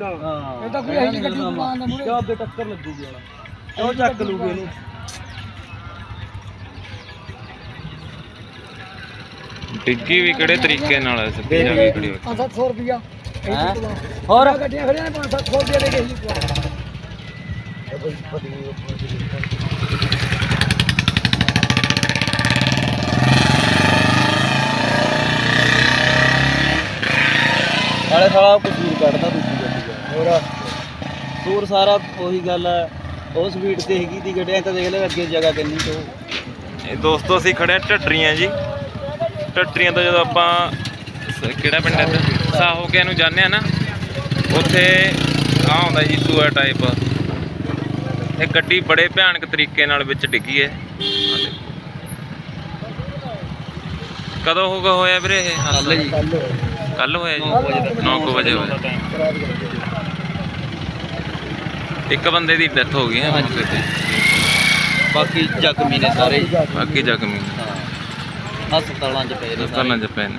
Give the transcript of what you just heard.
ਨਾ। ਹਾਂ। ਇਹ ਤਾਂ ਕੋਈ ਇਹੋ ਜਿਹੀ ਗੱਡੀ ਦੁਕਾਨ ਦੇ ਮੂਹਰੇ। ਕਿਉਂ ਅੱਗੇ ਟੱਕਰ ਲੱਗੂਗੀ ਵਾਲਾ। ਕਿਉਂ ਚੱਕ ਲੂਗੇ ਇਹਨੂੰ ਡਿੱਗੀ ਵੀ ਕਿਹੜੇ ਤਰੀਕੇ ਨਾਲ ਹੈ ਸਿੱਧੀ ਜਾ ਕੇ ਖੜੀ ਹੋ ਪੰਜ ਸੱਤ ਸੌ ਰੁਪਿਆ ਹੈਂ? ਹੋਰ? ਹੋਰ ਗੱਡੀਆਂ ਖੜੀਆਂ ਨੇ 5-700 ਰੁਪਏ ਦੇ ਕੇ ਹੀ ਪਵਾ ਨਾਲੇ ਸਾਲਾ ਕਸੂਰ ਕੱਢਦਾ ਦੂਜੀ ਗੱਡੀ। ਦਾ ਹੋਰ ਕਸੂਰ ਸਾਰਾ ਉਹੀ ਗੱਲ ਹੈ ਉਹ ਸਪੀਡ ਤੇ ਹੈਗੀ ਦੀ ਗੱਡੀਆਂ ਤਾਂ ਦੇਖ ਲੈ ਅੱਗੇ ਜਗ੍ਹਾ ਕਿੰਨੀ ਤੋਂ ਇਹ ਦੋਸਤੋ ਅਸੀਂ ਖੜੇ ਹਾਂ ਢੱਡਰੀਆਂ ਜੀ। ਢੱਡਰੀਆਂ ਤੋਂ ਜਦੋਂ ਆਪਾਂ ਸ- ਕਿਹੜਾ ਪਿੰਡ ਹੈ ਇੱਧਰ? ਸਾਹੋਕਿਆਂ ਨੂੰ ਜਾਂਦੇ ਆ ਨਾ ਉੱਥੇ ਆ ਆਉਂਦਾ ਜੀ ਸੂਆ ਟਾਈਪ ਇਹ ਗੱਡੀ ਬੜੇ ਭਿਆਨਕ ਤਰੀਕੇ ਨਾਲ ਵਿੱਚ ਡਿੱਗੀ ਹੈ। ਆਹ ਦੇਖੋ। ਕਦੋਂ ਹੋਗਾ ਹੋਇਆ ਵੀਰੇ ਇਹ? ਹਾਦਸਾ ਜੀ। ਕੱਲ ਹੋਇਆ ਜੀ। ਤੱਕ। 9 ਵਜੇ ਹੋਇਆ ਇੱਕ ਬੰਦੇ ਦੀ ਡੈਥ ਹੋ ਗਈ ਹੈ। ਬਾਕੀ ਜ਼ਖਮੀ ਨੇ ਸਾਰੇ। ਬਾਕੀ ਜ਼ਖਮੀ ਹਸਪਤਾਲਾਂ 'ਚ ਪਏ ਨੇ ਹਸਪਤਾਲਾਂ 'ਚ ਪਏ ਨੇ।